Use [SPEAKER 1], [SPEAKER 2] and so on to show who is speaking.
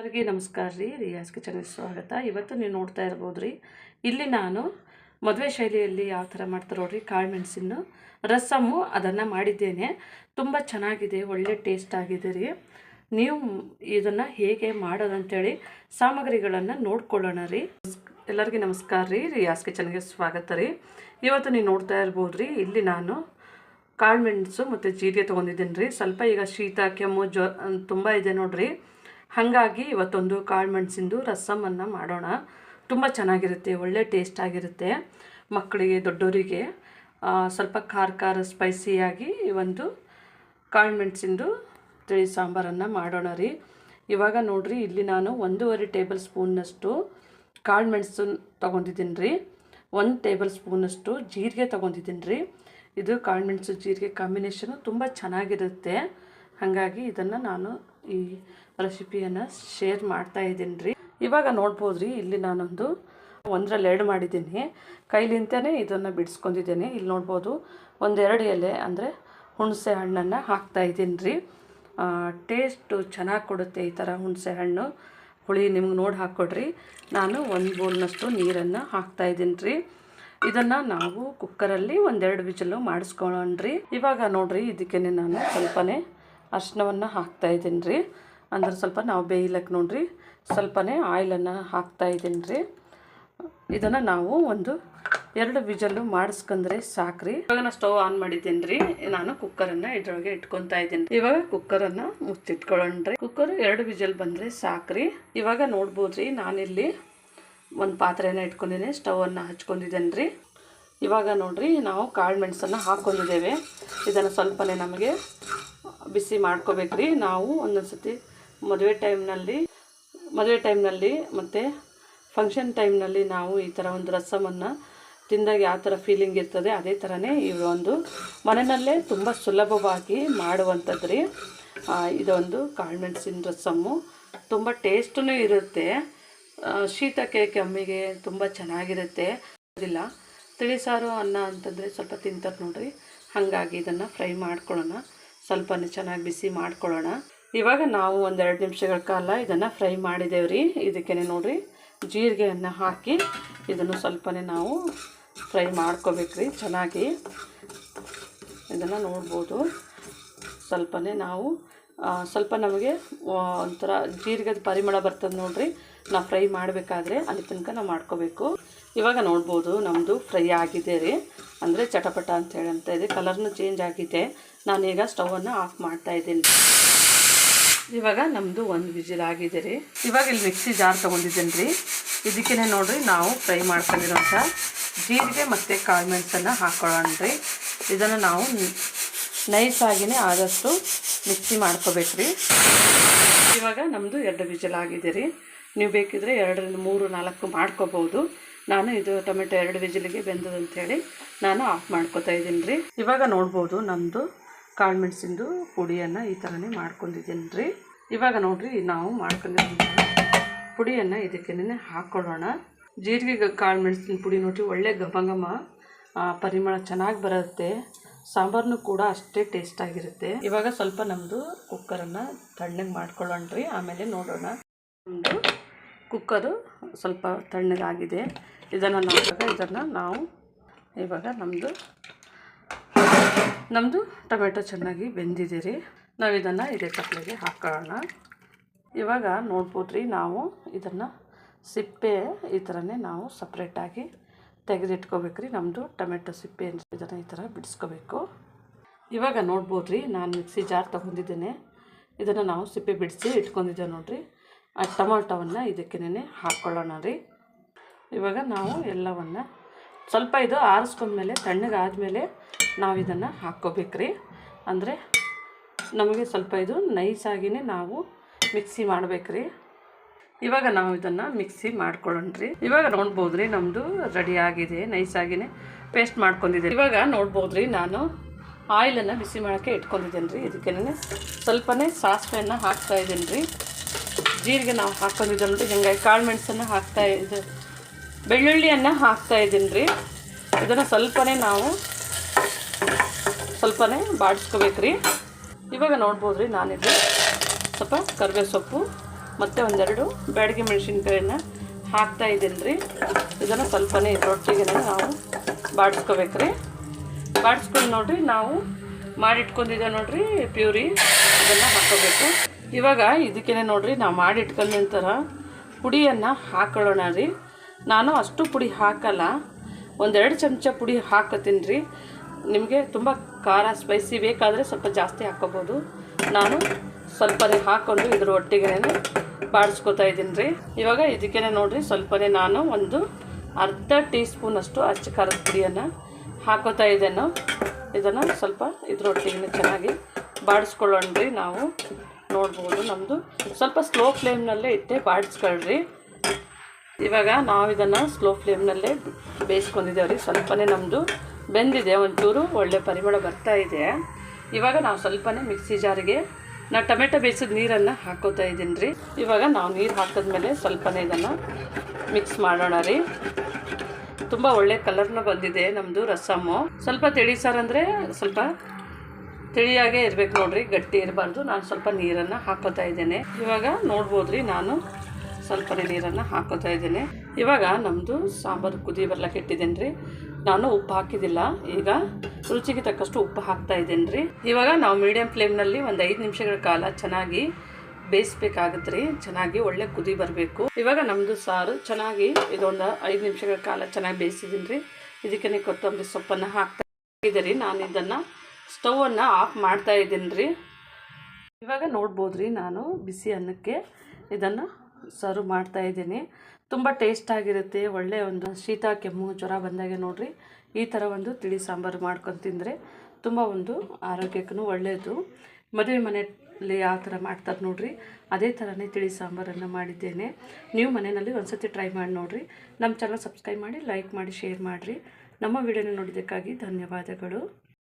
[SPEAKER 1] ಎಲ್ಲರಿಗೆ ನಮಸ್ಕಾರ ರೀ. ರಿಯಾಸ್ ಕಿಚನ್ಗೆ ಸ್ವಾಗತ. ಇವತ್ತು ನೀವು ನೋಡ್ತಾ ಇರ್ಬೋದು ರೀ ಇಲ್ಲಿ ನಾನು ಮದುವೆ ಶೈಲಿಯಲ್ಲಿ ಯಾವ ಥರ ಮಾಡ್ತಾರೆ ನೋಡ್ರಿ, ಕಾಳು ಮೆಣಸಿನ ರಸಮ್ಮು ಅದನ್ನು ಮಾಡಿದ್ದೇನೆ. ತುಂಬ ಚೆನ್ನಾಗಿದೆ, ಒಳ್ಳೆ ಟೇಸ್ಟ್ ಆಗಿದೆ ರೀ. ನೀವು ಇದನ್ನು ಹೇಗೆ ಮಾಡೋದಂತೇಳಿ ಸಾಮಗ್ರಿಗಳನ್ನು ನೋಡ್ಕೊಳ್ಳೋಣ ರೀ. ಎಲ್ಲರಿಗೂ ನಮಸ್ಕಾರ ರೀ. ರಿಯಾಸ್ ಕಿಚನ್ಗೆ ಸ್ವಾಗತ ರೀ. ಇವತ್ತು ನೀವು ನೋಡ್ತಾ ಇರ್ಬೋದು ರೀ ಇಲ್ಲಿ ನಾನು ಕಾಳು ಮೆಣಸು ಮತ್ತು ಜೀರಿಗೆ ತೊಗೊಂಡಿದ್ದೀನಿ ರೀ. ಸ್ವಲ್ಪ ಈಗ ಶೀತ, ಕೆಮ್ಮು ಜ್ವ ತುಂಬ ಇದೆ ನೋಡ್ರಿ. ಹಾಗಾಗಿ ಇವತ್ತೊಂದು ಕಾಳು ಮೆಣಸಿಂದು ರಸಮನ್ನು ಮಾಡೋಣ. ತುಂಬ ಚೆನ್ನಾಗಿರುತ್ತೆ, ಒಳ್ಳೆ ಟೇಸ್ಟ್ ಆಗಿರುತ್ತೆ ಮಕ್ಕಳಿಗೆ ದೊಡ್ಡವರಿಗೆ ಸ್ವಲ್ಪ ಖಾರ ಖಾರ ಸ್ಪೈಸಿಯಾಗಿ ಒಂದು ಕಾಳು ಮೆಣಸಿಂದು ತಿಳಿ ಸಾಂಬಾರನ್ನು ಮಾಡೋಣ ರೀ. ಇವಾಗ ನೋಡಿರಿ, ಇಲ್ಲಿ ನಾನು ಒಂದೂವರೆ ಟೇಬಲ್ ಸ್ಪೂನ್ನಷ್ಟು ಕಾಳು ಮೆಣಸು ತೊಗೊಂಡಿದ್ದೀನಿ ರೀ. ಒಂದು ಟೇಬಲ್ ಸ್ಪೂನಷ್ಟು ಜೀರಿಗೆ ತೊಗೊಂಡಿದ್ದೀನಿ ರೀ. ಇದು ಕಾಳು ಮೆಣಸು ಜೀರಿಗೆ ಕಾಂಬಿನೇಷನು ತುಂಬ ಚೆನ್ನಾಗಿರುತ್ತೆ. ಹಾಗಾಗಿ ಇದನ್ನು ನಾನು ಈ ರೆಸಿಪಿಯನ್ನು ಶೇರ್ ಮಾಡ್ತಾ ಇದ್ದೀನಿ ರೀ. ಇವಾಗ ನೋಡ್ಬೋದು ರೀ ಇಲ್ಲಿ ನಾನೊಂದು ಒಂದರಲ್ಲಿ ಎರಡು ಮಾಡಿದ್ದೀನಿ. ಕೈಲಿಂತಲೇ ಇದನ್ನು ಬಿಡಿಸ್ಕೊಂಡಿದ್ದೇನೆ. ಇಲ್ಲಿ ನೋಡ್ಬೋದು, ಒಂದೆರಡು ಎಲೆ ಅಂದರೆ ಹುಣಸೆ ಹಣ್ಣನ್ನು ಹಾಕ್ತಾ ಇದ್ದೀನಿ ರೀ. ಟೇಸ್ಟು ಚೆನ್ನಾಗಿ ಕೊಡುತ್ತೆ ಈ ಥರ ಹುಣಸೆ ಹಣ್ಣು. ಹುಳಿ ನಿಮ್ಗೆ ನೋಡಿ ಹಾಕ್ಕೊಡ್ರಿ ನಾನು ಒಂದು ಬೌಲ್ನಷ್ಟು ನೀರನ್ನು ಹಾಕ್ತಾ ಇದ್ದೀನಿ ರೀ. ಇದನ್ನು ನಾವು ಕುಕ್ಕರಲ್ಲಿ ಒಂದೆರಡು ವಿಜಲು ಮಾಡಿಸ್ಕೊಳ್ಳೋಣ್ರಿ ಇವಾಗ ನೋಡಿರಿ ಇದಕ್ಕೇ ನಾನು ಸ್ವಲ್ಪನೇ ಅರ್ಶಿನವನ್ನು ಹಾಕ್ತಾ ಇದ್ದೀನಿ ರೀ. ಅಂದ್ರೆ ಸ್ವಲ್ಪ ನಾವು ಬೇಯಿಲಕ್ಕೆ ನೋಡ್ರಿ. ಸ್ವಲ್ಪನೇ ಆಯಿಲನ್ನು ಹಾಕ್ತಾ ಇದ್ದೀನಿ ರೀ. ಇದನ್ನು ನಾವು ಒಂದು ಎರಡು ವಿಜಲ್ಲು ಮಾಡಿಸ್ಕೊಂಡ್ರೆ ಸಾಕ್ರಿ. ಇವಾಗ ನಾನು ಸ್ಟವ್ ಆನ್ ಮಾಡಿದ್ದೀನಿ ರೀ. ನಾನು ಕುಕ್ಕರನ್ನು ಇದ್ರೊಳಗೆ ಇಟ್ಕೊತಾ ಇದ್ದೀನಿ. ಇವಾಗ ಕುಕ್ಕರನ್ನು ಮುಚ್ಚಿಟ್ಕೊಳ್ಳೋಣ್ರಿ. ಕುಕ್ಕರ್ ಎರಡು ವಿಜಲ್ ಬಂದರೆ ಸಾಕ್ರಿ. ಇವಾಗ ನೋಡ್ಬೋದ್ರಿ ನಾನಿಲ್ಲಿ ಒಂದು ಪಾತ್ರೆನ ಇಟ್ಕೊಂಡಿದ್ದೀನಿ ಸ್ಟೌವನ್ನು ಹಚ್ಕೊಂಡಿದ್ದೇನೆ ರೀ. ಇವಾಗ ನೋಡ್ರಿ, ನಾವು ಕಾಳು ಮೆಣಸನ್ನು ಹಾಕ್ಕೊಂಡಿದ್ದೇವೆ. ಇದನ್ನು ಸ್ವಲ್ಪನೇ ನಮಗೆ ಬಿಸಿ ಮಾಡ್ಕೋಬೇಕ್ರಿ. ನಾವು ಒಂದೊಂದು ಸತಿ ಮದುವೆ ಟೈಮ್ನಲ್ಲಿ ಮದುವೆ ಟೈಮ್ನಲ್ಲಿ ಮತ್ತು ಫಂಕ್ಷನ್ ಟೈಮ್ನಲ್ಲಿ ನಾವು ಈ ಥರ ಒಂದು ರಸಮನ್ನು ತಿಂದಾಗ ಯಾವ ಥರ ಫೀಲಿಂಗ್ ಇರ್ತದೆ ಅದೇ ಥರನೇ ಈ ಒಂದು ಮನೆಯಲ್ಲೇ ತುಂಬ ಸುಲಭವಾಗಿ ಮಾಡುವಂಥದ್ದು ರೀ ಇದೊಂದು ಕಾಳು ಮೆಣಸಿನ ರಸಮ್ಮು ತುಂಬ ಟೇಸ್ಟೂ ಇರುತ್ತೆ. ಶೀತಕ್ಕೆ ಕೆಮ್ಮಿಗೆ ತುಂಬ ಚೆನ್ನಾಗಿರುತ್ತೆ. ಇಲ್ಲ ತಿಳಿಸಾರು ಅನ್ನ ಅಂತಂದರೆ ಸ್ವಲ್ಪ ತಿಂತಾರೆ ನೋಡಿರಿ. ಹಾಗಾಗಿ ಇದನ್ನು ಫ್ರೈ ಮಾಡ್ಕೊಳ್ಳೋಣ. ಸ್ವಲ್ಪನೇ ಚೆನ್ನಾಗಿ ಬಿಸಿ ಮಾಡ್ಕೊಳ್ಳೋಣ. ಇವಾಗ ನಾವು ಒಂದೆರಡು ನಿಮಿಷಗಳ ಕಾಲ ಇದನ್ನು ಫ್ರೈ ಮಾಡಿದ್ದೇವೆ ರೀ ಇದಕ್ಕೆ ನೋಡಿರಿ ಜೀರಿಗೆಯನ್ನು ಹಾಕಿ ಇದನ್ನು ಸ್ವಲ್ಪನೇ ನಾವು ಫ್ರೈ ಮಾಡ್ಕೋಬೇಕ್ರಿ ಚೆನ್ನಾಗಿ. ಇದನ್ನು ನೋಡ್ಬೋದು. ಸ್ವಲ್ಪನೇ ನಾವು ಸ್ವಲ್ಪ ನಮಗೆ ಒಂಥರ ಜೀರಿಗೆದ ಪರಿಮಳ ಬರ್ತದೆ ನೋಡಿರಿ. ನಾವು ಫ್ರೈ ಮಾಡಬೇಕಾದ್ರೆ ಅಲ್ಲಿ ತನಕ ನಾವು ಮಾಡ್ಕೋಬೇಕು. ಇವಾಗ ನೋಡ್ಬೋದು ನಮ್ಮದು ಫ್ರೈ ಆಗಿದೆ ರೀ. ಅಂದರೆ ಚಟಪಟ ಅಂತ ಹೇಳಂತ ಇದೆ. ಕಲರ್ನು ಚೇಂಜ್ ಆಗಿದೆ. ನಾನೀಗ ಸ್ಟವನ್ನು ಆಫ್ ಮಾಡ್ತಾ ಇದ್ದೀನಿ. ಇವಾಗ ನಮ್ಮದು ಒಂದು ವಿಜಿಲ್ ಆಗಿದೆ ರೀ. ಇವಾಗ ಇಲ್ಲಿ ಮಿಕ್ಸಿ ಜಾರ್ ತೊಗೊಂಡಿದ್ದೀನಿ ರೀ. ಇದಕ್ಕೇ ನೋಡಿರಿ, ನಾವು ಫ್ರೈ ಮಾಡ್ಕೊಂಡಿರೋಂಥ ಜೀರಿಗೆ ಮತ್ತು ಕಾಳು ಮೆಣಸನ್ನು ಹಾಕ್ಕೊಳ್ಳೋಣ ರೀ. ಇದನ್ನು ನಾವು ನೈಸಾಗಿಯೇ ಆದಷ್ಟು ಮಿಕ್ಸಿ ಮಾಡ್ಕೋಬೇಕ್ರಿ ಇವಾಗ ನಮ್ಮದು ಎರಡು ವಿಜಿಲ್ ಆಗಿದೆ ರೀ. ನೀವು ಬೇಕಿದ್ರೆ ಎರಡರಿಂದ ಮೂರು ನಾಲ್ಕು ಮಾಡ್ಕೋಬೋದು. ನಾನು ಇದು ಟೊಮೆಟೊ ಎರಡು ವಿಜಿಲಿಗೆ ಬೆಂದದ ಅಂಥೇಳಿ ನಾನು ಆಫ್ ಮಾಡ್ಕೊತಾ ಇದ್ದೀನಿ ರೀ. ಇವಾಗ ನೋಡ್ಬೋದು ನಮ್ಮದು ಕಾಳು ಮೆಣಸಿಂದು ಪುಡಿಯನ್ನು ಈ ಥರನೇ ಮಾಡ್ಕೊಂಡಿದ್ದೀನಿ ರೀ. ಇವಾಗ ನೋಡಿರಿ ನಾವು ಮಾಡ್ಕೊಂಡಿದ್ದ ಪುಡಿಯನ್ನು ಇದಕ್ಕೆ ಹಾಕ್ಕೊಳ್ಳೋಣ. ಜೀರಿಗೆ ಕಾಳು ಮೆಣಸಿನ ಪುಡಿ ನೋಡಿರಿ ಒಳ್ಳೆ ಘಮ ಘಮ ಆ, ಪರಿಮಳ ಚೆನ್ನಾಗಿ ಬರುತ್ತೆ. ಸಾಂಬಾರನು ಕೂಡ ಅಷ್ಟೇ ಟೇಸ್ಟ್ ಆಗಿರುತ್ತೆ. ಇವಾಗ ಸ್ವಲ್ಪ ನಮ್ಮದು ಕುಕ್ಕರನ್ನು ತಣ್ಣಗೆ ಮಾಡ್ಕೊಳ್ಳೋಣ ರೀ. ಆಮೇಲೆ ನೋಡೋಣ. ನಮ್ಮದು ಕುಕ್ಕರು ಸ್ವಲ್ಪ ತಣ್ಣಗಾಗಿದೆ. ಇದನ್ನು ನೋಡಿದಾಗ ಇದನ್ನು ನಾವು ಇವಾಗ ನಮ್ಮದು ನಮ್ಮದು ಟೊಮೆಟೊ ಚೆನ್ನಾಗಿ ಬೆಂದಿದೆ ರೀ ನಾವು ಇದನ್ನು ಇದೇ ತಪ್ಪಲೆಗೆ ಹಾಕೋಣ ಇವಾಗ ನೋಡ್ಬೋದು ರೀ ನಾವು ಇದನ್ನು ಸಿಪ್ಪೆ ಈ ಥರನೇ ನಾವು ಸಪ್ರೇಟಾಗಿ ತೆಗೆದಿಟ್ಕೋಬೇಕ್ರಿ. ನಮ್ಮದು ಟೊಮೆಟೊ ಸಿಪ್ಪೆ ಇದನ್ನು ಈ ಥರ ಬಿಡಿಸ್ಕೋಬೇಕು. ಇವಾಗ ನೋಡ್ಬೋದು ರೀ ನಾನು ಮಿಕ್ಸಿ ಜಾರ್ ತೊಗೊಂಡಿದ್ದೇನೆ. ಇದನ್ನು ನಾವು ಸಿಪ್ಪೆ ಬಿಡಿಸಿ ಇಟ್ಕೊಂಡಿದ್ದೇವೆ ನೋಡ್ರಿ. ಆ ಟೊಮೊಟೊವನ್ನು ಇದಕ್ಕೇನೆ ಹಾಕ್ಕೊಳ್ಳೋಣ ರೀ. ಇವಾಗ ನಾವು ಎಲ್ಲವನ್ನು ಸ್ವಲ್ಪ ಇದು ಆರಿಸ್ಕೊಂಡ್ಮೇಲೆ ತಣ್ಣಗಾದ್ಮೇಲೆ ನಾವು ಇದನ್ನು ಹಾಕ್ಕೋಬೇಕ್ರಿ ಅಂದರೆ ನಮಗೆ ಸ್ವಲ್ಪ ಇದು ನೈಸಾಗಿಯೇ ನಾವು ಮಿಕ್ಸಿ ಮಾಡ್ಬೇಕ್ರಿ ಇವಾಗ ನಾವು ಇದನ್ನು ಮಿಕ್ಸಿ ಮಾಡ್ಕೊಳ್ಳೋಣ ರೀ. ಇವಾಗ ನೋಡ್ಬೋದು ರೀ ನಮ್ಮದು ರೆಡಿ ಆಗಿದೆ ನೈಸಾಗಿನೇ ಪೇಸ್ಟ್ ಮಾಡ್ಕೊಂಡಿದ್ದೀನಿ ಇವಾಗ ನೋಡ್ಬೋದು ರೀ ನಾನು ಆಯಿಲನ್ನು ಬಿಸಿ ಮಾಡೋಕ್ಕೆ ಇಟ್ಕೊಂಡಿದ್ದೇನೆ ರೀ. ಇದಕ್ಕೇನೆ ಸ್ವಲ್ಪನೇ ಸಾಸಿವೆಯನ್ನು ಹಾಕ್ತಾಯಿದ್ದೀನಿ ರೀ. ಜೀರಿಗೆ ನಾವು ಹಾಕೊಂಡಿದ್ದೇವೆ ನೋಡಿ ಹಿಂಗಾಗಿ ಕಾಳು ಮೆಣಸನ್ನು ಹಾಕ್ತಾ ಇದು ಬೆಳ್ಳುಳ್ಳಿಯನ್ನು ಹಾಕ್ತಾ ಇದ್ದೀನಿ ರೀ ಇದನ್ನು ಸ್ವಲ್ಪನೇ ನಾವು ಸ್ವಲ್ಪನೇ ಬಾಡಿಸ್ಕೋಬೇಕ್ರಿ. ಇವಾಗ ನೋಡ್ಬೋದು ರೀ ನಾನಿದ್ದು ಸ್ವಲ್ಪ ಕರಿಬೇವು ಸೊಪ್ಪು ಮತ್ತು ಒಂದೆರಡು ಬ್ಯಾಡಗಿ ಮೆಣಸಿನ್ಕಾಯನ್ನು ಹಾಕ್ತಾ ಇದ್ದೀನಿ ರೀ ಇದನ್ನು ಸ್ವಲ್ಪನೇ ರೊಟ್ಟಿಗೆ ನಾವು ಬಾಡಿಸ್ಕೋಬೇಕ್ರಿ. ಬಾಡಿಸ್ಕೊಂಡು ನೋಡಿರಿ, ನಾವು ಮಾಡಿಟ್ಕೊಂಡಿದ್ದೆ ನೋಡಿರಿ, ಪ್ಯೂರಿ ಅದನ್ನು ಹಾಕೋಬೇಕು. ಇವಾಗ ಇದಕ್ಕೇನೆ ನೋಡ್ರಿ, ನಾವು ಮಾಡಿಟ್ಕೊಂಡ ನಂತರ ಪುಡಿಯನ್ನು ಹಾಕೊಳ್ಳೋಣ ರೀ. ನಾನು ಅಷ್ಟು ಪುಡಿ ಹಾಕಲ್ಲ, ಒಂದೆರಡು ಚಮಚ ಪುಡಿ ಹಾಕೋತೀನಿ ರೀ. ನಿಮಗೆ ತುಂಬ ಖಾರ ಸ್ಪೈಸಿ ಬೇಕಾದರೆ ಸ್ವಲ್ಪ ಜಾಸ್ತಿ ಹಾಕ್ಕೋಬೋದು ನಾನು ಸ್ವಲ್ಪನೇ ಹಾಕ್ಕೊಂಡು ಇದ್ರ ಒಟ್ಟಿಗೆ ಬಾಡಿಸ್ಕೊತಾ ಇದ್ದೀನಿ ರೀ. ಇವಾಗ ಇದಕ್ಕೇ ನೋಡ್ರಿ, ಸ್ವಲ್ಪನೇ ನಾನು ಒಂದು ಅರ್ಧ ಟೀ ಸ್ಪೂನಷ್ಟು ಅಚ್ಚು ಖಾರದ ಪುಡಿಯನ್ನು ಹಾಕೋತಾ ಇದ್ದೇನೋ. ಇದನ್ನು ಸ್ವಲ್ಪ ಇದ್ರೊಟ್ಟಿಗೆ ಚೆನ್ನಾಗಿ ಬಾಡಿಸ್ಕೊಳ್ಳೋಣ ರೀ ನಾವು. ನೋಡ್ಬೋದು ನಮ್ಮದು ಸ್ವಲ್ಪ ಸ್ಲೋ ಫ್ಲೇಮ್ನಲ್ಲೇ ಇಟ್ಟೆ ಬಾಡಿಸ್ಕೊಳ್ರಿ ಇವಾಗ ನಾವು ಇದನ್ನು ಸ್ಲೋ ಫ್ಲೇಮ್ನಲ್ಲೇ ಬೇಯಿಸ್ಕೊಂಡಿದ್ದೇವೆ ರೀ ಸ್ವಲ್ಪನೇ ನಮ್ಮದು ಬೆಂದಿದೆ. ಒಂಚೂರು ಒಳ್ಳೆ ಪರಿಮಳ ಬರ್ತಾ ಇದೆ. ಇವಾಗ ನಾವು ಸ್ವಲ್ಪನೇ ಮಿಕ್ಸಿ ಜಾರಿಗೆ ನಾವು ಟೊಮೆಟೊ ಬೇಯಿಸಿದ ನೀರನ್ನು ಹಾಕೋತಾ ಇದ್ದೀನಿ ರೀ ಇವಾಗ ನಾವು ನೀರು ಹಾಕಿದ್ಮೇಲೆ ಸ್ವಲ್ಪನೇ ಇದನ್ನು ಮಿಕ್ಸ್ ಮಾಡೋಣ ರೀ. ತುಂಬ ಒಳ್ಳೆ ಕಲರ್ನ ಬಂದಿದೆ ನಮ್ಮದು ರಸಮ್ಮು ಸ್ವಲ್ಪ ತಿಳಿ ಸಾರು ಅಂದರೆ ಸ್ವಲ್ಪ ತಿಳಿಯಾಗೇ ಇರ್ಬೇಕು ನೋಡ್ರಿ, ಗಟ್ಟಿ ಇರಬಾರ್ದು. ನಾನು ಸ್ವಲ್ಪ ನೀರನ್ನು ಹಾಕೋತಾ ಇದ್ದೇನೆ. ಇವಾಗ ನೋಡ್ಬೋದ್ರಿ, ನಾನು ಸ್ವಲ್ಪನೇ ನೀರನ್ನು ಹಾಕೋತಾ ಇದ್ದೇನೆ. ಇವಾಗ ನಮ್ಮದು ಸಾಂಬಾರು ಕುದಿ ಬರ್ಲಕ್ಕೆ ಇಟ್ಟಿದ್ದೇನೆ ನಾನು ಉಪ್ಪು ಹಾಕಿದ್ದಿಲ್ಲ. ಈಗ ರುಚಿಗೆ ತಕ್ಕಷ್ಟು ಉಪ್ಪು ಹಾಕ್ತಾ ಇದ್ದೇನೆ ಇವಾಗ ನಾವು ಮೀಡಿಯಮ್ ಫ್ಲೇಮ್ನಲ್ಲಿ ಒಂದು ಐದು ನಿಮಿಷಗಳ ಕಾಲ ಚೆನ್ನಾಗಿ ಬೇಯಿಸ್ಬೇಕಾಗತ್ತೆ ಚೆನ್ನಾಗಿ ಒಳ್ಳೆ ಕುದಿ ಬರಬೇಕು. ಇವಾಗ ನಮ್ಮದು ಸಾರು ಚೆನ್ನಾಗಿ ಇದೊಂದು ಐದು ನಿಮಿಷಗಳ ಕಾಲ ಚೆನ್ನಾಗಿ ಬೇಯಿಸಿದ್ದೀನಿ ರೀ ಇದಕ್ಕೆ ಕೊತ್ತಂಬರಿ ಸೊಪ್ಪನ್ನು ಹಾಕ್ತಾ ಇದ್ದೀರಿ. ನಾನು ಇದನ್ನು ಸ್ಟವನ್ನು ಆಫ್ ಮಾಡ್ತಾ ಇದ್ದೀನಿ ರೀ ಇವಾಗ ನೋಡ್ಬೋದು ರೀ ನಾನು ಬಿಸಿ ಅನ್ನಕ್ಕೆ ಇದನ್ನು ಸರ್ವ್ ಮಾಡ್ತಾ ಇದ್ದೀನಿ. ತುಂಬ ಟೇಸ್ಟಾಗಿರುತ್ತೆ ಒಳ್ಳೆಯ ಒಂದು ಶೀತ, ಕೆಮ್ಮು, ಜ್ವರ ಬಂದಾಗೆ ನೋಡಿರಿ. ಈ ಥರ ಒಂದು ತಿಳಿ ಸಾಂಬಾರು ಮಾಡ್ಕೊಂಡು ತಿಂದರೆ ತುಂಬ ಒಂದು ಆರೋಗ್ಯಕ್ಕೂ ಒಳ್ಳೆಯದು ಮದುವೆ ಮನೆಯಲ್ಲಿ ಯಾವ ಥರ ಮಾಡ್ತಾರೆ ನೋಡಿರಿ. ಅದೇ ಥರನೇ ತಿಳಿ ಸಾಂಬಾರನ್ನು ಮಾಡಿದ್ದೇನೆ. ನೀವು ಮನೆಯಲ್ಲಿ ಒಂದ್ಸತಿ ಟ್ರೈ ಮಾಡಿ ನೋಡಿರಿ. ನಮ್ಮ ಚಾನಲ್ ಸಬ್ಸ್ಕ್ರೈಬ್ ಮಾಡಿ ಲೈಕ್ ಮಾಡಿ, ಶೇರ್ ಮಾಡಿರಿ. ನಮ್ಮ ವಿಡಿಯೋನ ನೋಡಿದ್ದಕ್ಕಾಗಿ ಧನ್ಯವಾದಗಳು.